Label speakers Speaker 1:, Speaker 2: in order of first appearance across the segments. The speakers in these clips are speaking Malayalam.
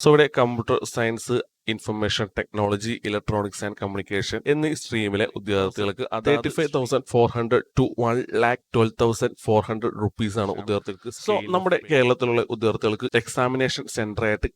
Speaker 1: സോ ഇവിടെ computer science information technology electronics and communication എന്നീ സ്ട്രീമിലെ ഉദ്യോഗാർത്ഥികൾക്ക് thirty five thousand four hundred to one lakh twelve thousand four hundred rupees ആണ് ഉദ്യോഗാർത്ഥികൾക്ക് സോ നമ്മുടെ കേരളത്തിലുള്ള ഉദ്യോഗാർത്ഥികൾക്ക് എക്സാമിനേഷൻ സെന്റർ ആയിട്ട്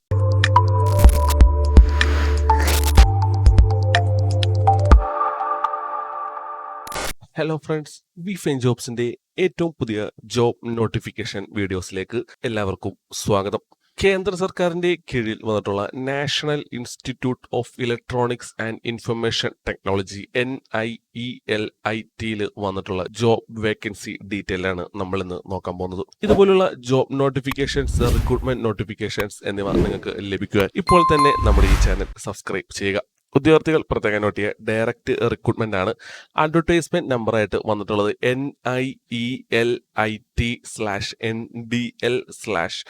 Speaker 1: ഹലോ ഫ്രണ്ട്സ് വി ഫൈൻ ജോബ്സിന്റെ ഏറ്റവും പുതിയ ജോബ് നോട്ടിഫിക്കേഷൻ വീഡിയോസിലേക്ക് എല്ലാവർക്കും സ്വാഗതം. കേന്ദ്ര സർക്കാരിന്റെ കീഴിൽ വന്നിട്ടുള്ള National Institute of Electronics and Information Technology N I E L I ടിയിൽ വന്നിട്ടുള്ള ജോബ് വേക്കൻസി ഡീറ്റെയിൽ ആണ് നമ്മൾ ഇന്ന് നോക്കാൻ പോകുന്നത്. ഇതുപോലുള്ള ജോബ് നോട്ടിഫിക്കേഷൻസ് റിക്രൂട്ട്മെന്റ് നോട്ടിഫിക്കേഷൻസ് എന്നിവ നിങ്ങൾക്ക് ലഭിക്കുക. ഇപ്പോൾ തന്നെ നമ്മുടെ ഈ ചാനൽ സബ്സ്ക്രൈബ് ചെയ്യുക. ഉദ്യോഗാർത്ഥികൾ പ്രത്യേകം നോട്ടിയ ഡയറക്റ്റ് റിക്രൂട്ട്മെന്റ് ആണ്. അഡ്വർടൈസ്മെന്റ് നമ്പർ ആയിട്ട് വന്നിട്ടുള്ളത് N I E L I T slash N D L slash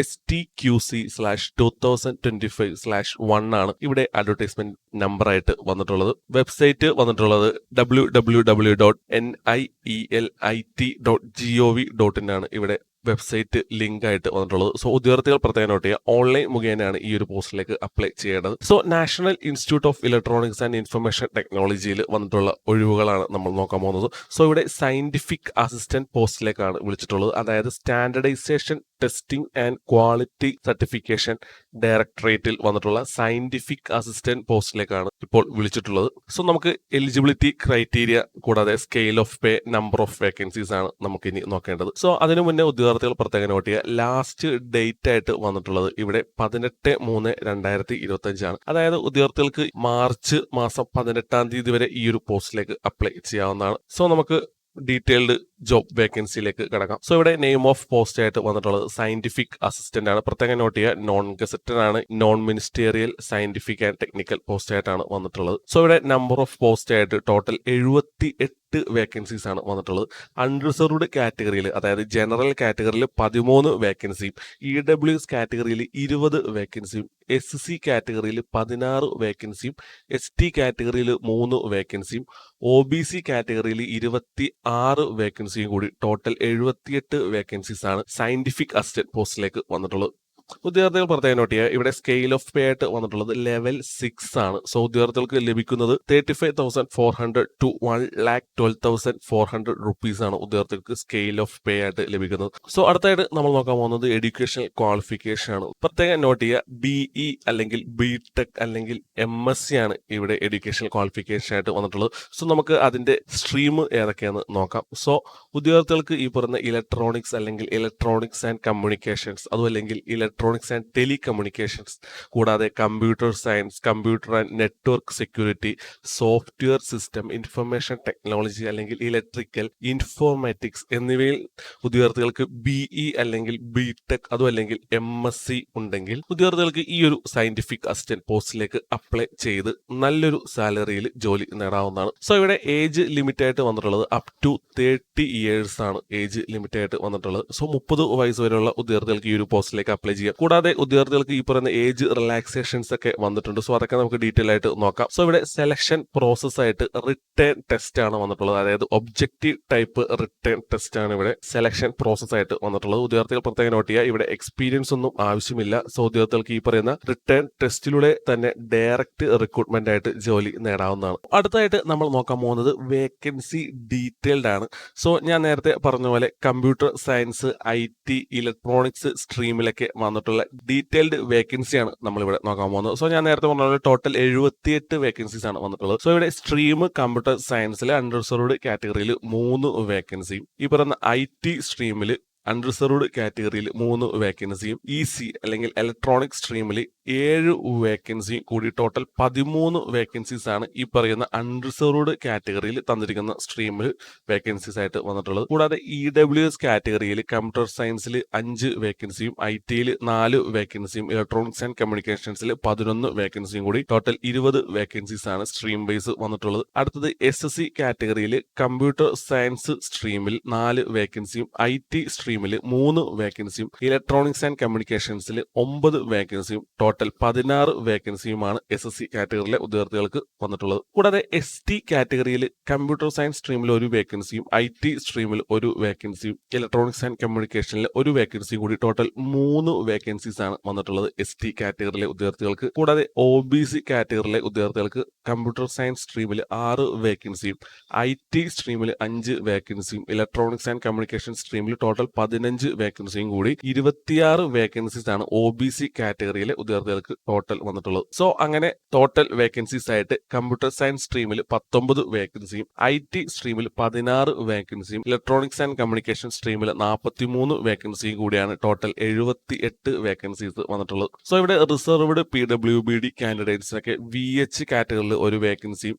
Speaker 1: S T Q C slash two thousand twenty five slash one ആണ് ഇവിടെ അഡ്വർടൈസ്മെന്റ് നമ്പർ ആയിട്ട് വന്നിട്ടുള്ളത്. വെബ്സൈറ്റ് വന്നിട്ടുള്ളത് W W W dot N I E L I T dot G O V dot in ആണ് ഇവിടെ വെബ്സൈറ്റ് ലിങ്ക് ആയിട്ട് വന്നിട്ടുള്ളത്. സോ ഉദ്യോഗാർത്ഥികൾ പ്രത്യേകം നോട്ട് ചെയ്യുക. ഓൺലൈൻ മുഖേനയാണ് ഈ ഒരു പോസ്റ്റിലേക്ക് അപ്ലൈ ചെയ്യേണ്ടത്. So National Institute of Electronics and Information ടെക്നോളജിയിൽ വന്നിട്ടുള്ള ഒഴിവുകളാണ് നമ്മൾ നോക്കാൻ പോകുന്നത്. സോ ഇവിടെ സയന്റിഫിക് അസിസ്റ്റന്റ് പോസ്റ്റിലേക്കാണ് വിളിച്ചിട്ടുള്ളത്. അതായത് standardisation testing and quality certification ഡയറക്ടറേറ്റിൽ വന്നിട്ടുള്ള സയന്റിഫിക് അസിസ്റ്റന്റ് പോസ്റ്റിലേക്കാണ് ഇപ്പോൾ വിളിച്ചിട്ടുള്ളത്. സോ നമുക്ക് എലിജിബിലിറ്റി ക്രൈറ്റീരിയ കൂടാതെ scale of pay number of vacancies ആണ് നമുക്ക് ഇനി നോക്കേണ്ടത്. സോ അതിനു മുന്നേ ഉദ്യോഗാർത്ഥികൾ പ്രത്യേകം നോട്ട് ചെയ്യുക ലാസ്റ്റ് ഡേറ്റ് ആയിട്ട് വന്നിട്ടുള്ളത് ഇവിടെ പതിനെട്ട് മൂന്ന് രണ്ടായിരത്തി ഇരുപത്തി അഞ്ചാണ് അതായത് ഉദ്യോഗാർത്ഥികൾക്ക് മാർച്ച് മാസം പതിനെട്ടാം തീയതി വരെ ഈ ഒരു പോസ്റ്റിലേക്ക് അപ്ലൈ ചെയ്യാവുന്നതാണ്. സോ നമുക്ക് ഡീറ്റെയിൽഡ് ജോബ് വേക്കൻസിയിലേക്ക് കിടക്കാം. സോ ഇവിടെ നെയിം ഓഫ് പോസ്റ്റ് ആയിട്ട് വന്നിട്ടുള്ളത് സയന്റിഫിക് അസിസ്റ്റന്റ് ആണ്. പ്രത്യേകം നോട്ട് ചെയ്യുക നോൺ ഗസറ്റഡ് ആണ്. Non ministerial scientific and technical post ആയിട്ടാണ് വന്നിട്ടുള്ളത്. സോ ഇവിടെ നമ്പർ ഓഫ് പോസ്റ്റ് ആയിട്ട് ടോട്ടൽ എഴുപത്തി എട്ട് വേക്കൻസീസ് ആണ് വന്നിട്ടുള്ളത്. അൺറിസർവ്ഡ് കാറ്റഗറിയിൽ അതായത് ജനറൽ കാറ്റഗറിയിൽ പതിമൂന്ന് വേക്കൻസിയും ഇ ഡബ്ല്യു എസ് കാറ്റഗറിയിൽ ഇരുപത് വേക്കൻസിയും എസ് സി കാറ്റഗറിയിൽ പതിനാറ് വേക്കൻസിയും എസ് ടി കാറ്റഗറിയിൽ മൂന്ന് വേക്കൻസിയും ഒ ബി സി കാറ്റഗറിയിൽ ഇരുപത്തി ആറ് വേക്കൻസിയും കൂടി. ടോട്ടൽ എഴുപത്തിയെട്ട് വേക്കൻസീസ് ആണ് സയന്റിഫിക് അസിസ്റ്റന്റ് പോസ്റ്റിലേക്ക് വന്നിട്ടുള്ളത്. ഉദ്യോഗാർത്ഥികൾ പ്രത്യേകം നോട്ട് ഇവിടെ സ്കെയിൽ ഓഫ് പേ ആയിട്ട് വന്നിട്ടുള്ളത് ലെവൽ സിക്സ് ആണ്. സോ ഉദ്യോഗാർത്ഥികൾക്ക് ലഭിക്കുന്നത് thirty five thousand four hundred to one lakh twelve thousand four hundred rupees ആണ് ഉദ്യോഗാർത്ഥികൾക്ക് സ്കെയിൽ ഓഫ് പേ ആയിട്ട് ലഭിക്കുന്നത്. സോ അടുത്തായിട്ട് നമ്മൾ നോക്കാൻ പോകുന്നത് എഡ്യൂക്കേഷണൽ ക്വാളിഫിക്കേഷൻ ആണ്. പ്രത്യേകം നോട്ട് ചെയ്യുക ബിഇ ഇ അല്ലെങ്കിൽ ബി ടെക് അല്ലെങ്കിൽ എം എസ് സി ആണ് ഇവിടെ എഡ്യൂക്കേഷണൽ ക്വാളിഫിക്കേഷൻ ആയിട്ട് വന്നിട്ടുള്ളത്. സോ നമുക്ക് അതിന്റെ സ്ട്രീം ഏതൊക്കെയാണെന്ന് നോക്കാം. സോ ഉദ്യോഗാർത്ഥികൾക്ക് ഈ പറയുന്ന ഇലക്ട്രോണിക്സ് അല്ലെങ്കിൽ ഇലക്ട്രോണിക്സ് ആൻഡ് കമ്മ്യൂണിക്കേഷൻസ് അതും അല്ലെങ്കിൽ ഇലക്ട്രോണിക്സ് ആൻഡ് ടെലികമ്യൂണിക്കേഷൻസ് കൂടാതെ computer science computer and network security software system information technology അല്ലെങ്കിൽ ഇലക്ട്രിക്കൽ ഇൻഫോർമാറ്റിക്സ് എന്നിവയിൽ ഉദ്യോഗാർത്ഥികൾക്ക് ബി അല്ലെങ്കിൽ ബി ടെക് അതും അല്ലെങ്കിൽ എം എസ് സി ഉണ്ടെങ്കിൽ ഉദ്യോഗാർത്ഥികൾക്ക് ഈ ഒരു സയന്റിഫിക് അസിസ്റ്റന്റ് പോസ്റ്റിലേക്ക് അപ്ലൈ ചെയ്ത് നല്ലൊരു സാലറിയിൽ ജോലി നേടാവുന്നതാണ്. സോ ഇവിടെ ഏജ് ലിമിറ്റ് ആയിട്ട് വന്നിട്ടുള്ളത് അപ് ടു തേർട്ടി ഇയേഴ്സ് ആണ് ഏജ് ലിമിറ്റ് ആയിട്ട് വന്നിട്ടുള്ളത്. സോ മുപ്പത് വയസ്സ് വരെയുള്ള ഉദ്യോഗാർത്ഥികൾക്ക് ഈ ഒരു പോസ്റ്റിലേക്ക് അപ്ലൈ ചെയ്യാം. കൂടാതെ ഉദ്യോഗാർത്ഥികൾക്ക് ഈ പറയുന്ന ഏജ് റിലാക്സേഷൻസ് ഒക്കെ വന്നിട്ടുണ്ട്. സോ അതൊക്കെ നമുക്ക് ഡീറ്റെയിൽ ആയിട്ട് നോക്കാം. സോ ഇവിടെ സെലക്ഷൻ പ്രോസസ് ആയിട്ട് റിട്ടേൺ ടെസ്റ്റ് ആണ് വന്നിട്ടുള്ളത്. അതായത് ഒബ്ജക്റ്റീവ് ടൈപ്പ് റിട്ടേൺ ടെസ്റ്റ് ആണ് ഇവിടെ സെലക്ഷൻ പ്രോസസ് ആയിട്ട് വന്നിട്ടുള്ളത്. ഉദ്യോഗാർത്ഥികൾ പ്രത്യേകം നോട്ട് ചെയ്യുക. ഇവിടെ എക്സ്പീരിയൻസ് ഒന്നും ആവശ്യമില്ല. സോ ഉദ്യോഗാർത്ഥികൾക്ക് ഈ പറയുന്ന റിട്ടേൺ ടെസ്റ്റിലൂടെ തന്നെ ഡയറക്റ്റ് റിക്രൂട്ട്മെന്റ് ആയിട്ട് ജോലി നേടാവുന്നതാണ്. അടുത്തായിട്ട് നമ്മൾ നോക്കാൻ പോകുന്നത് വേക്കൻസി ഡീറ്റെയിൽഡ് ആണ്. സോ ഞാൻ നേരത്തെ പറഞ്ഞ പോലെ computer science I T electronics സ്ട്രീമിലൊക്കെ വന്നിട്ടുള്ള ഡീറ്റെയിൽഡ് വേക്കൻസിയാണ് നമ്മളിവിടെ നോക്കാൻ പോകുന്നത്. സോ ഞാൻ നേരത്തെ പറഞ്ഞ ടോട്ടൽ എഴുപത്തിയെട്ട് വേക്കൻസീസ് ആണ് വന്നിട്ടുള്ളത്. സോ ഇവിടെ സ്ട്രീം കമ്പ്യൂട്ടർ സയൻസിലെ അൺറിസർവ്ഡ് കാറ്റഗറിയിൽ മൂന്ന് വേക്കൻസിയും ഈ പറയുന്ന ഐ ടി സ്ട്രീമിൽ അൺറിസർവ്ഡ് കാറ്റഗറിയിൽ മൂന്ന് വേക്കൻസിയും ഇ സി അല്ലെങ്കിൽ ഇലക്ട്രോണിക് സ്ട്രീമിൽ ഏഴ് വേക്കൻസിയും കൂടി ടോട്ടൽ പതിമൂന്ന് വേക്കൻസീസ് ആണ് ഈ പറയുന്ന അൺറിസർവ്ഡ് കാറ്റഗറിയിൽ തന്നിരിക്കുന്ന സ്ട്രീമിൽ വേക്കൻസീസ് ആയിട്ട് വന്നിട്ടുള്ളത്. കൂടാതെ ഇ ഡബ്ല്യു എസ് കാറ്റഗറിയിൽ കമ്പ്യൂട്ടർ സയൻസിൽ അഞ്ച് വേക്കൻസിയും ഐ ടിയിൽ നാല് വേക്കൻസിയും ഇലക്ട്രോണിക്സ് ആൻഡ് കമ്മ്യൂണിക്കേഷൻസിൽ പതിനൊന്ന് വേക്കൻസിയും കൂടി ടോട്ടൽ ഇരുപത് വേക്കൻസീസ് ആണ് സ്ട്രീം ബേസ് വന്നിട്ടുള്ളത്. അടുത്തത് എസ് എസ് സി കാറ്റഗറിയിൽ കമ്പ്യൂട്ടർ സയൻസ് സ്ട്രീമിൽ നാല് വേക്കൻസിയും ഐ ടി സ്ട്രീം സ്ട്രീമിൽ മൂന്ന് വേക്കൻസിയും ഇലക്ട്രോണിക്സ് ആൻഡ് കമ്മ്യൂണിക്കേഷൻസിൽ ഒമ്പത് വേക്കൻസിയും ടോട്ടൽ പതിനാറ് വേക്കൻസിയുമാണ് എസ് എസ് സി കാറ്റഗറിയിലെ ഉദ്യോഗാർത്ഥികൾക്ക് വന്നിട്ടുള്ളത്. കൂടാതെ എസ് ടി കാറ്റഗറിയിൽ കമ്പ്യൂട്ടർ സയൻസ് സ്ട്രീമിൽ ഒരു വേക്കൻസിയും ഐ ടി സ്ട്രീമിൽ ഒരു വേക്കൻസിയും ഇലക്ട്രോണിക്സ് ആൻഡ് കമ്മ്യൂണിക്കേഷനിൽ ഒരു വേക്കൻസി കൂടി ടോട്ടൽ മൂന്ന് വേക്കൻസീസ് ആണ് വന്നിട്ടുള്ളത് എസ് ടി കാറ്റഗറിയിലെ ഉദ്യോഗാർത്ഥികൾക്ക്. കൂടാതെ ഒ ബി സി കാറ്റഗറിയിലെ ഉദ്യോഗാർത്ഥികൾക്ക് കമ്പ്യൂട്ടർ സയൻസ് സ്ട്രീമിൽ ആറ് വേക്കൻസിയും ഐ ടി സ്ട്രീമിൽ അഞ്ച് വേക്കൻസിയും ഇലക്ട്രോണിക്സ് ആൻഡ് കമ്മ്യൂണിക്കേഷൻ സ്ട്രീമിൽ ടോട്ടൽ പതിനഞ്ച് വേക്കൻസിയും കൂടി ഇരുപത്തിയാറ് വേക്കൻസീസ് ആണ് ഒ ബി സി കാറ്റഗറിയിലെ ഉദ്യോഗാർത്ഥികൾക്ക് ടോട്ടൽ വന്നിട്ടുള്ളത്. സോ അങ്ങനെ ടോട്ടൽ വേക്കൻസീസ് ആയിട്ട് കമ്പ്യൂട്ടർ സയൻസ് സ്ട്രീമിൽ പത്തൊമ്പത് വേക്കൻസിയും ഐ ടി സ്ട്രീമിൽ പതിനാറ് വേക്കൻസിയും ഇലക്ട്രോണിക്സ് ആൻഡ് കമ്മ്യൂണിക്കേഷൻ സ്ട്രീമിൽ നാൽപ്പത്തിമൂന്ന് വേക്കൻസിയും കൂടിയാണ് ടോട്ടൽ എഴുപത്തി എട്ട് വേക്കൻസീസ് വന്നിട്ടുള്ളത്. സോ ഇവിടെ reserved P W B D കാൻഡിഡേറ്റ്സിനൊക്കെ V H കാറ്റഗറിയിൽ ഒരു വേക്കൻസിയും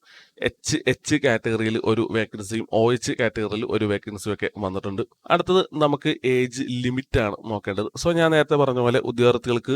Speaker 1: എച്ച് എച്ച് കാറ്റഗറിയിൽ ഒരു വേക്കൻസിയും ഒ എച്ച് കാറ്റഗറിയിൽ ഒരു വേക്കൻസിയും ഒക്കെ വന്നിട്ടുണ്ട്. അടുത്തത് നമുക്ക് ഏജ് ലിമിറ്റാണ് നോക്കേണ്ടത്. സോ ഞാൻ നേരത്തെ പറഞ്ഞ പോലെ ഉദ്യോഗാർത്ഥികൾക്ക്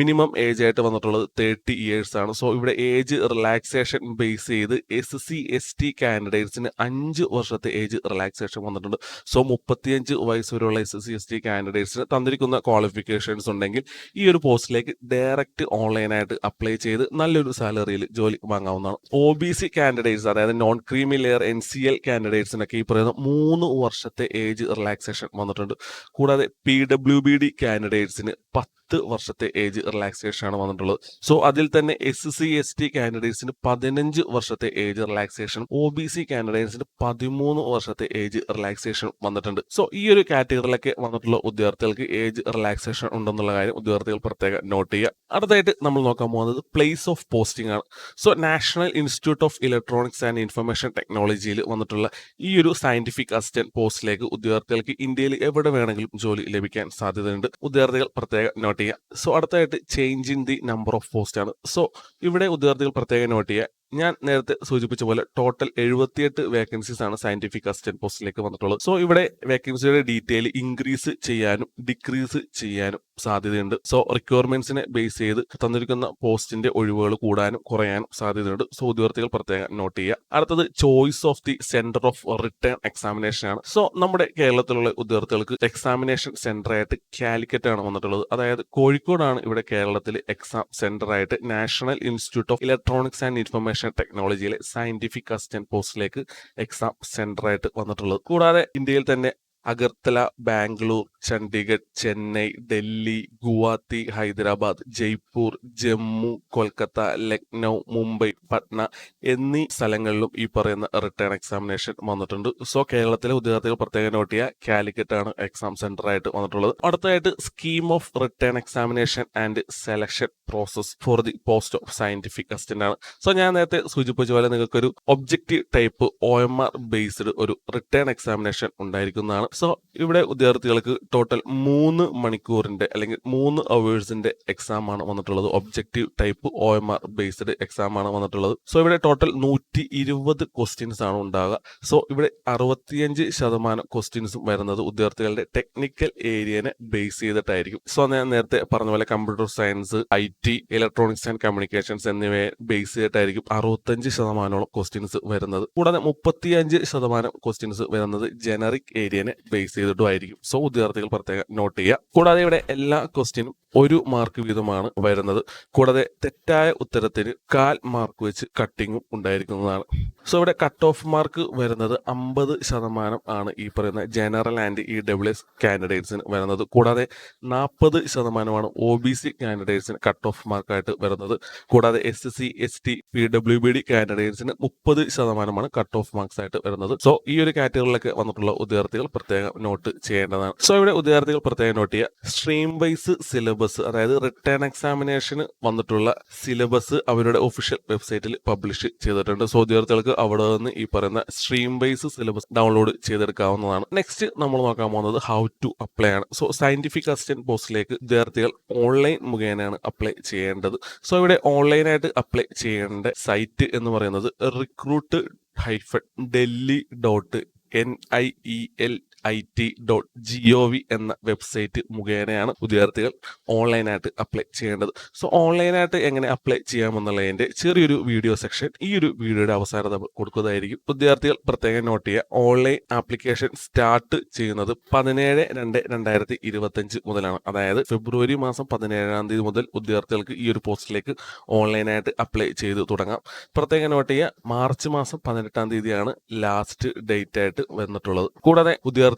Speaker 1: മിനിമം ഏജ് ആയിട്ട് വന്നിട്ടുള്ളത് തേർട്ടി ഇയേഴ്സ് ആണ്. സോ ഇവിടെ ഏജ് റിലാക്സേഷൻ ബേസ് ചെയ്ത് എസ് സി എസ് ടി കാൻഡിഡേറ്റ്സിന് അഞ്ച് വർഷത്തെ ഏജ് റിലാക്സേഷൻ വന്നിട്ടുണ്ട്. സോ മുപ്പത്തിയഞ്ച് വയസ്സ് വരെയുള്ള എസ് സി എസ് ടി കാൻഡിഡേറ്റ്സിന് തന്നിരിക്കുന്ന ക്വാളിഫിക്കേഷൻസ് ഉണ്ടെങ്കിൽ ഈ ഒരു പോസ്റ്റിലേക്ക് ഡയറക്റ്റ് ഓൺലൈനായിട്ട് അപ്ലൈ ചെയ്ത് നല്ലൊരു സാലറിയിൽ ജോലി വാങ്ങാവുന്നതാണ്. ഒ ബി സി കാൻഡിഡേറ്റ്സ് അതായത് non creamy layer N C L കാൻഡിഡേറ്റ്സിനൊക്കെ ഈ പറയുന്ന മൂന്ന് വർഷത്തെ ഏജ് റിലാക്സേഷൻ വന്നിട്ടുണ്ട്. കൂടാതെ പി ഡബ്ല്യു ബി ഡി കാൻഡിഡേറ്റ്സിന് പത്ത് വർഷത്തെ ഏജ് റിലാക്സേഷൻ ആണ് വന്നിട്ടുള്ളത്. സോ അതിൽ തന്നെ എസ് സി എസ് ടി കാൻഡിഡേറ്റ്സിന് പതിനഞ്ച് വർഷത്തെ age relaxation O B C കാൻഡിഡേറ്റ്സിന് പതിമൂന്ന് വർഷത്തെ ഏജ് റിലാക്സേഷൻ വന്നിട്ടുണ്ട്. സോ ഈ ഒരു കാറ്റഗറിയിലൊക്കെ വന്നിട്ടുള്ള ഉദ്യോഗാർത്ഥികൾക്ക് ഏജ് റിലാക്സേഷൻ ഉണ്ടെന്നുള്ള കാര്യം ഉദ്യോഗാർത്ഥികൾ പ്രത്യേകം നോട്ട് ചെയ്യുക. അടുത്തായിട്ട് നമ്മൾ നോക്കാൻ പോകുന്നത് പ്ലേസ് ഓഫ് പോസ്റ്റിംഗ് ആണ്. So National Institute of Electronics and Information ടെക്നോളജിയിൽ വന്നിട്ടുള്ള ഈ ഒരു സയന്റിഫിക് അസിസ്റ്റന്റ് പോസ്റ്റിലേക്ക് ഉദ്യോഗാർത്ഥികൾക്ക് ഇന്ത്യയിൽ എവിടെ വേണമെങ്കിലും ജോലി ലഭിക്കാൻ സാധ്യതയുണ്ട്. ഉദ്യോഗാർത്ഥികൾ പ്രത്യേകം നോട്ട് ചെയ്യുക. സോ അടുത്തായിട്ട് change in the number of post ആണ്. സോ ഇവിടെ ഉദ്യോഗാർത്ഥികൾ പ്രത്യേകം നോട്ട് ചെയ്യുക. ഞാൻ നേരത്തെ സൂചിപ്പിച്ച പോലെ ടോട്ടൽ എഴുപത്തിയെട്ട് വേക്കൻസീസ് ആണ് സയന്റിഫിക് അസിസ്റ്റന്റ് പോസ്റ്റിലേക്ക് വന്നിട്ടുള്ളത്. സോ ഇവിടെ വേക്കൻസിയുടെ ഡീറ്റെയിൽ ഇൻക്രീസ് ചെയ്യാനും ഡിക്രീസ് ചെയ്യാനും സാധ്യതയുണ്ട്. സോ റിക്വയർമെന്റ്സിനെ ബേസ് ചെയ്ത് തന്നിരിക്കുന്ന പോസ്റ്റിന്റെ ഒഴിവുകൾ കൂടാനും കുറയാനും സാധ്യതയുണ്ട്. സോ ഉദ്യോഗാർത്ഥികൾ പ്രത്യേകം നോട്ട് ചെയ്യുക. അടുത്തത് choice of the centre of written examination ആണ്. സോ നമ്മുടെ കേരളത്തിലുള്ള ഉദ്യോഗാർത്ഥികൾക്ക് എക്സാമിനേഷൻ സെന്റർ ആയിട്ട് കാലിക്കറ്റ് ആണ് വന്നിട്ടുള്ളത്. അതായത് കോഴിക്കോടാണ് ഇവിടെ കേരളത്തിൽ എക്സാം സെന്റർ ആയിട്ട് National Institute of Electronics and Information ടെക്നോളജിയിലെ scientific assistant പോസ്റ്റിലേക്ക് എക്സാം സെന്റർ ആയിട്ട് വന്നിട്ടുള്ളത്. കൂടാതെ ഇന്ത്യയിൽ തന്നെ അഗർത്തല ബാംഗ്ലൂർ ചണ്ഡീഗഡ് ചെന്നൈ ഡൽഹി ഗുവാഹത്തി ഹൈദരാബാദ് ജയ്പൂർ ജമ്മു കൊൽക്കത്ത ലക്നൗ മുംബൈ പട്ന എന്നീ സ്ഥലങ്ങളിലും ഈ പറയുന്ന റിട്ടേൺ എക്സാമിനേഷൻ വന്നിട്ടുണ്ട്. സോ കേരളത്തിലെ ഉദ്യോഗാർത്ഥികൾ പ്രത്യേകം നോട്ട് ചെയ്യുക. കാലിക്കറ്റ് ആണ് എക്സാം സെന്റർ ആയിട്ട് വന്നിട്ടുള്ളത്. അടുത്തതായിട്ട് scheme of written examination and selection process for the post of scientific assistant ആണ്. സോ ഞാൻ നേരത്തെ സൂചിപ്പിച്ച പോലെ നിങ്ങൾക്ക് ഒരു objective type O M R based ഒരു റിട്ടേൺ എക്സാമിനേഷൻ ഉണ്ടായിരിക്കുന്നതാണ്. സോ ഇവിടെ വിദ്യാർത്ഥികൾക്ക് ടോട്ടൽ മൂന്ന് മണിക്കൂറിന്റെ അല്ലെങ്കിൽ മൂന്ന് അവേഴ്സിന്റെ എക്സാം ആണ് വന്നിട്ടുള്ളത്. Objective type O M R based exam ആണ് വന്നിട്ടുള്ളത്. സോ ഇവിടെ ടോട്ടൽ നൂറ്റി ഇരുപത് ക്വസ്റ്റ്യൻസ് ആണ് ഉണ്ടാകുക സോ ഇവിടെ അറുപത്തിയഞ്ച് ശതമാനം ക്വസ്റ്റ്യൻസും വരുന്നത് വിദ്യാർത്ഥികളുടെ ടെക്നിക്കൽ ഏരിയനെ ബേസ് ചെയ്തിട്ടായിരിക്കും. സോ ഞാൻ നേരത്തെ പറഞ്ഞ പോലെ computer science I T electronics and communications എന്നിവയെ ബേസ് ചെയ്തിട്ടായിരിക്കും അറുപത്തഞ്ച് ശതമാനോളം ക്വസ്റ്റ്യൻസ് വരുന്നത്. കൂടാതെ മുപ്പത്തിയഞ്ച് ശതമാനം ക്വസ്റ്റ്യൻസ് വരുന്നത് ജനറിക് ഏരിയനെ ബേസ് ചെയ്തിട്ടുമായിരിക്കും. സോ വിദ്യാർത്ഥികൾ പ്രത്യേകം നോട്ട് ചെയ്യുക. കൂടാതെ ഇവിടെ എല്ലാ ക്വസ്റ്റ്യനും ഒരു മാർക്ക് വീതമാണ് വരുന്നത്. കൂടാതെ തെറ്റായ ഉത്തരത്തിന് കാൽ മാർക്ക് വെച്ച് കട്ടിങ്ങും ഉണ്ടായിരിക്കുന്നതാണ്. സോ ഇവിടെ കട്ട് ഓഫ് മാർക്ക് വരുന്നത് അമ്പത് ശതമാനം ആണ് ഈ പറയുന്ന general and E W S കാൻഡിഡേറ്റ്സിന് വരുന്നത്. കൂടാതെ നാൽപ്പത് ശതമാനമാണ് ഒ ബി സി കാൻഡിഡേറ്റ്സിന് കട്ട് ഓഫ് മാർക്കായിട്ട് വരുന്നത്. കൂടാതെ S C S T P W B D കാൻഡിഡേറ്റ്സിന് മുപ്പത് ശതമാനമാണ് കട്ട് ഓഫ് മാർക്സ് ആയിട്ട് വരുന്നത്. സോ ഈ ഒരു കാറ്റഗറിയിലൊക്കെ വന്നിട്ടുള്ള ഉദ്യോഗാർത്ഥികൾ പ്രത്യേകം നോട്ട് ചെയ്യേണ്ടതാണ്. സോ ഇവിടെ ഉദ്യോഗാർത്ഥികൾ പ്രത്യേകം നോട്ട് ചെയ്യുക. സ്ട്രീം വൈസ് സിലബസ് അതായത് റിട്ടേൺ എക്സാമിനേഷന് വന്നിട്ടുള്ള സിലബസ് അവരുടെ ഒഫീഷ്യൽ വെബ്സൈറ്റിൽ പബ്ലിഷ് ചെയ്തിട്ടുണ്ട്. സോ ഉദ്യോഗാർത്ഥികൾക്ക് അവിടെ നിന്ന് ഈ പറയുന്ന സ്ട്രീം വൈസ് സിലബസ് ഡൗൺലോഡ് ചെയ്തെടുക്കാവുന്നതാണ്. നെക്സ്റ്റ് നമ്മൾ നോക്കാൻ പോകുന്നത് ഹൗ ടു അപ്ലൈ ആണ്. സോ സയന്റിഫിക് അസിസ്റ്റന്റ് പോസ്റ്റിലേക്ക് വിദ്യാർത്ഥികൾ ഓൺലൈൻ മുഖേനയാണ് അപ്ലൈ ചെയ്യേണ്ടത്. സോ ഇവിടെ ഓൺലൈനായിട്ട് അപ്ലൈ ചെയ്യേണ്ട സൈറ്റ് എന്ന് പറയുന്നത് recruit hyphen Delhi dot N I E L I T dot G O V എന്ന വെബ്സൈറ്റ് മുഖേനയാണ് വിദ്യാർത്ഥികൾ ഓൺലൈനായിട്ട് അപ്ലൈ ചെയ്യേണ്ടത്. സോ ഓൺലൈനായിട്ട് എങ്ങനെ അപ്ലൈ ചെയ്യാമെന്നുള്ളതിന്റെ ചെറിയൊരു വീഡിയോ സെക്ഷൻ ഈ ഒരു വീഡിയോയുടെ അവസാനം നമ്മൾ കൊടുക്കുന്നതായിരിക്കും. വിദ്യാർത്ഥികൾ പ്രത്യേകം നോട്ട് ചെയ്യുക. ഓൺലൈൻ ആപ്ലിക്കേഷൻ സ്റ്റാർട്ട് ചെയ്യുന്നത് പതിനേഴ് രണ്ട് രണ്ടായിരത്തി ഇരുപത്തഞ്ച് മുതലാണ്. അതായത് ഫെബ്രുവരി മാസം പതിനേഴാം തീയതി മുതൽ വിദ്യാർത്ഥികൾക്ക് ഈ ഒരു പോസ്റ്റിലേക്ക് ഓൺലൈനായിട്ട് അപ്ലൈ ചെയ്ത് തുടങ്ങാം. പ്രത്യേകം നോട്ട് ചെയ്യുക. മാർച്ച് മാസം പതിനെട്ടാം തീയതിയാണ് ലാസ്റ്റ് ഡേറ്റ് ആയിട്ട് വന്നിട്ടുള്ളത്. കൂടാതെ വിദ്യാർത്ഥികൾക്ക്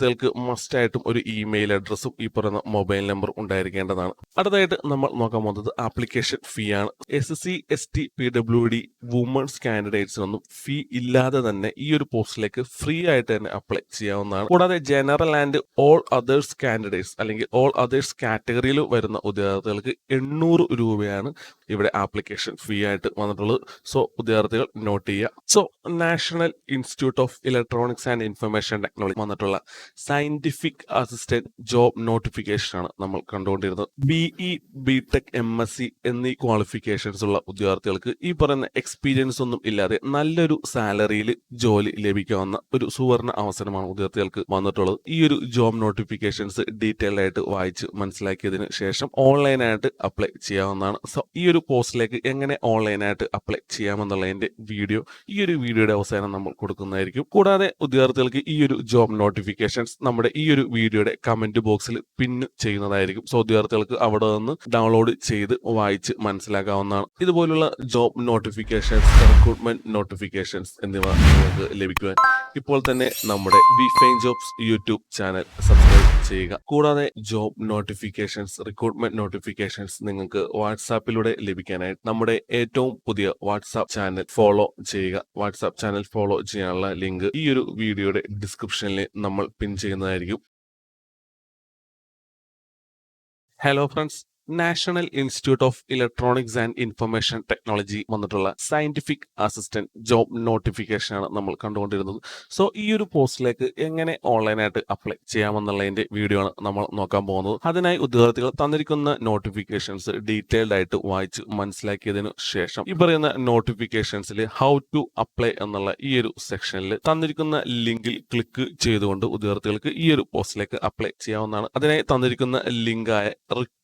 Speaker 1: മസ്റ്റ് ആയിട്ടും ഒരു ഇമെയിൽ അഡ്രസ്സും ഈ പറയുന്ന മൊബൈൽ നമ്പർ ഉണ്ടായിരിക്കേണ്ടതാണ്. അടുത്തതായിട്ട് നമ്മൾ നോക്കാൻ പോകുന്നത് ആപ്ലിക്കേഷൻ ഫീ ആണ്. S C S T P W D women's കാൻഡിഡേറ്റ്സിനൊന്നും fee ഇല്ലാതെ തന്നെ ഈ ഒരു പോസ്റ്റിലേക്ക് ഫ്രീ ആയിട്ട് തന്നെ അപ്ലൈ ചെയ്യാവുന്നതാണ്. കൂടാതെ general and all others candidates അല്ലെങ്കിൽ ഓൾ അതേഴ്സ് കാറ്റഗറിയിൽ വരുന്ന ഉദ്യോഗാർത്ഥികൾക്ക് എണ്ണൂറ് രൂപയാണ് ഇവിടെ ആപ്ലിക്കേഷൻ ഫീ ആയിട്ട് വന്നിട്ടുള്ളത്. സോ ഉദ്യോഗാർത്ഥികൾ നോട്ട് ചെയ്യുക. So National Institute of Electronics and Information Technology വന്നിട്ടുള്ള സയന്റിഫിക് അസിസ്റ്റന്റ് ജോബ് നോട്ടിഫിക്കേഷൻ ആണ് നമ്മൾ കണ്ടുകൊണ്ടിരുന്നത്. B E B tech M S C എന്നീ ക്വാളിഫിക്കേഷൻസ് ഉള്ള ഉദ്യോഗാർത്ഥികൾക്ക് ഈ പറയുന്ന എക്സ്പീരിയൻസ് ഒന്നും ഇല്ലാതെ നല്ലൊരു സാലറിയിൽ ജോലി ലഭിക്കാവുന്ന ഒരു സുവർണ അവസരമാണ് ഉദ്യോഗാർത്ഥികൾക്ക് വന്നിട്ടുള്ളത്. ഈ ഒരു ജോബ് നോട്ടിഫിക്കേഷൻസ് ഡീറ്റെയിൽ ആയിട്ട് വായിച്ച് മനസ്സിലാക്കിയതിന് ശേഷം ഓൺലൈനായിട്ട് അപ്ലൈ ചെയ്യാവുന്നതാണ്. സോ ഈ ഒരു പോസ്റ്റിലേക്ക് എങ്ങനെ ഓൺലൈനായിട്ട് അപ്ലൈ ചെയ്യാമെന്നുള്ളതിന്റെ വീഡിയോ ഈ ഒരു വീഡിയോയുടെ അവസാനം നമ്മൾ കൊടുക്കുന്നതായിരിക്കും. കൂടാതെ ഉദ്യോഗാർത്ഥികൾക്ക് ഈ ഒരു ജോബ് നോട്ടിഫിക്കേഷൻസ് നമ്മുടെ ഈ ഒരു വീഡിയോയുടെ കമന്റ് ബോക്സിൽ പിൻ ചെയ്യുന്നതായിരിക്കും. സോ ഉദ്യോഗാർത്ഥികൾക്ക് അവിടെ നിന്ന് ഡൗൺലോഡ് ചെയ്ത് വായിച്ച് മനസ്സിലാക്കാവുന്നതാണ്. ഇതുപോലുള്ള ജോബ് നോട്ടിഫിക്കേഷൻസ് റിക്രൂട്ട്മെന്റ് നോട്ടിഫിക്കേഷൻസ് എന്നിവ നിങ്ങൾക്ക് ലഭിക്കുവാൻ ഇപ്പോൾ തന്നെ നമ്മുടെ B Fine Jobs YouTube channel subscribe ചെയ്യുക. കൂടാതെ ജോബ് നോട്ടിഫിക്കേഷൻസ് റിക്രൂട്ട്മെന്റ് നോട്ടിഫിക്കേഷൻസ് നിങ്ങൾക്ക് വാട്സാപ്പിലൂടെ ലഭിക്കാനായിട്ട് നമ്മുടെ ഏറ്റവും പുതിയ വാട്സാപ്പ് ചാനൽ ഫോളോ ചെയ്യുക. വാട്സാപ്പ് ചാനൽ ഫോളോ ചെയ്യാനുള്ള ലിങ്ക് ഈ ഒരു വീഡിയോയുടെ ഡിസ്ക്രിപ്ഷനിൽ നമ്മൾ പിൻ ചെയ്യുന്നതായിരിക്കും. Hello friends National Institute of Electronics and Information Technology വന്നിട്ടുള്ള സയന്റിഫിക് അസിസ്റ്റന്റ് ജോബ് നോട്ടിഫിക്കേഷനാണ് നമ്മൾ കണ്ടുകൊണ്ടിരുന്നത്. സോ ഈ ഒരു പോസ്റ്റിലേക്ക് എങ്ങനെ ഓൺലൈനായിട്ട് അപ്ലൈ ചെയ്യാമെന്നുള്ളതിന്റെ വീഡിയോ ആണ് നമ്മൾ നോക്കാൻ പോകുന്നത്. അതിനായി ഉദ്യോഗാർത്ഥികൾ തന്നിരിക്കുന്ന നോട്ടിഫിക്കേഷൻസ് ഡീറ്റെയിൽഡ് ആയിട്ട് വായിച്ച് മനസ്സിലാക്കിയതിനു ശേഷം ഈ പറയുന്ന നോട്ടിഫിക്കേഷൻസിൽ ഹൗ ടു അപ്ലൈ എന്നുള്ള ഈ ഒരു സെക്ഷനിൽ തന്നിരിക്കുന്ന ലിങ്കിൽ ക്ലിക്ക് ചെയ്തുകൊണ്ട് ഉദ്യോഗാർത്ഥികൾക്ക് ഈ ഒരു പോസ്റ്റിലേക്ക് അപ്ലൈ ചെയ്യാവുന്നതാണ്. അതിനായി തന്നിരിക്കുന്ന ലിങ്കായ recruit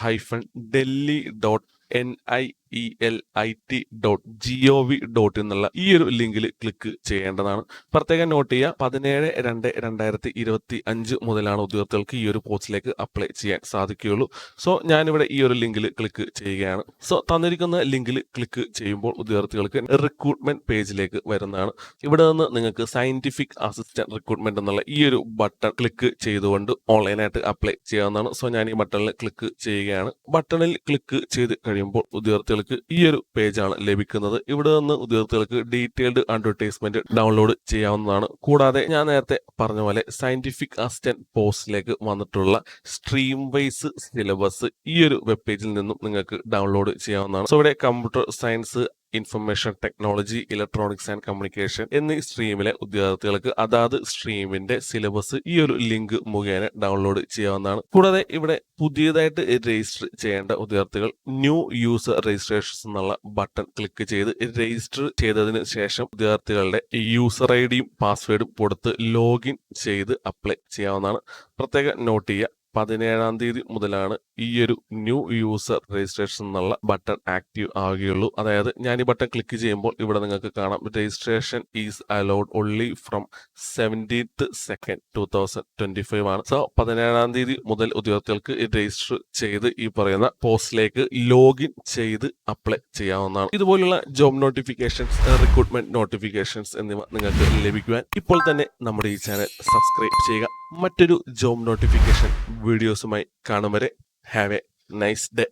Speaker 1: hyphen Delhi dot N I E L I T dot G O V dot എന്നുള്ള ഈ ഒരു ലിങ്കിൽ ക്ലിക്ക് ചെയ്യേണ്ടതാണ്. പ്രത്യേകം നോട്ട് ചെയ്യുക പതിനേഴ് രണ്ട് രണ്ടായിരത്തി ഇരുപത്തി അഞ്ച് മുതലാണ് ഉദ്യോഗസ്ഥർക്ക് ഈ ഒരു പോസ്റ്റിലേക്ക് അപ്ലൈ ചെയ്യാൻ സാധിക്കുകയുള്ളൂ. സോ ഞാനിവിടെ ഈ ഒരു ലിങ്കിൽ ക്ലിക്ക് ചെയ്യുകയാണ്. സോ തന്നിരിക്കുന്ന ലിങ്കിൽ ക്ലിക്ക് ചെയ്യുമ്പോൾ ഉദ്യോഗാർത്ഥികൾക്ക് റിക്രൂട്ട്മെന്റ് പേജിലേക്ക് വരുന്നതാണ്. ഇവിടെ നിന്ന് നിങ്ങൾക്ക് സയന്റിഫിക് അസിസ്റ്റന്റ് റിക്രൂട്ട്മെന്റ് എന്നുള്ള ഈ ഒരു ബട്ടൺ ക്ലിക്ക് ചെയ്തുകൊണ്ട് ഓൺലൈനായിട്ട് അപ്ലൈ ചെയ്യാവുന്നതാണ്. സോ ഞാൻ ഈ ബട്ടണിൽ ക്ലിക്ക് ചെയ്യുകയാണ്. ബട്ടണിൽ ക്ലിക്ക് ചെയ്ത് കഴിയുമ്പോൾ ഉദ്യോഗാർത്ഥികൾക്ക് ഈ ഒരു പേജാണ് ലഭിക്കുന്നത്. ഇവിടെ നിന്ന് ഉദ്യോഗാർത്ഥികൾക്ക് ഡീറ്റെയിൽഡ് അഡ്വർടൈസ്മെന്റ് ഡൗൺലോഡ് ചെയ്യാവുന്നതാണ്. കൂടാതെ ഞാൻ നേരത്തെ പറഞ്ഞ പോലെ സയന്റിഫിക് അസിസ്റ്റന്റ് പോസ്റ്റിലേക്ക് വന്നിട്ടുള്ള സ്ട്രീം വൈസ് സിലബസ് ഈ ഒരു വെബ് പേജിൽ നിന്നും നിങ്ങൾക്ക് ഡൗൺലോഡ് ചെയ്യാവുന്നതാണ്. സോ ഇവിടെ computer science information technology electronics and communication എന്നീ സ്ട്രീമിലെ ഉദ്യോഗാർത്ഥികൾക്ക് അതാത് സ്ട്രീമിന്റെ സിലബസ് ഈ ഒരു ലിങ്ക് മുഖേന ഡൗൺലോഡ് ചെയ്യാവുന്നതാണ്. കൂടാതെ ഇവിടെ പുതിയതായിട്ട് രജിസ്റ്റർ ചെയ്യേണ്ട ഉദ്യോഗാർത്ഥികൾ ന്യൂ യൂസർ രജിസ്ട്രേഷൻസ് എന്നുള്ള ബട്ടൺ ക്ലിക്ക് ചെയ്ത് രജിസ്റ്റർ ചെയ്തതിന് ശേഷം ഉദ്യോഗാർത്ഥികളുടെ യൂസർ ഐ ഡിയും പാസ്വേഡും കൊടുത്ത് ലോഗിൻ ചെയ്ത് അപ്ലൈ ചെയ്യാവുന്നതാണ്. പ്രത്യേകം നോട്ട് ചെയ്യുക. പതിനേഴാം തീയതി മുതലാണ് ഈ ഒരു ന്യൂ യൂസർ രജിസ്ട്രേഷൻ എന്നുള്ള ബട്ടൺ ആക്റ്റീവ് ആവുകയുള്ളൂ. അതായത് ഞാൻ ഈ ബട്ടൺ ക്ലിക്ക് ചെയ്യുമ്പോൾ ഇവിടെ നിങ്ങൾക്ക് കാണാം registration is allowed only from seventeenth second two thousand twenty five ആണ്. സോ പതിനേഴാം തീയതി മുതൽ ഉദ്യോഗാർത്ഥികൾക്ക് രജിസ്റ്റർ ചെയ്ത് ഈ പറയുന്ന പോസ്റ്റിലേക്ക് ലോഗിൻ ചെയ്ത് അപ്ലൈ ചെയ്യാവുന്നതാണ്. ഇതുപോലുള്ള ജോബ് നോട്ടിഫിക്കേഷൻസ് റിക്രൂട്ട്മെന്റ് നോട്ടിഫിക്കേഷൻസ് എന്നിവ നിങ്ങൾക്ക് ലഭിക്കുവാൻ ഇപ്പോൾ തന്നെ നമ്മുടെ ഈ ചാനൽ സബ്സ്ക്രൈബ് ചെയ്യുക. മറ്റൊരു ജോബ് നോട്ടിഫിക്കേഷൻ വീഡിയോസുമായി കാണും വരെ ഹാവ് എ നൈസ് ഡേ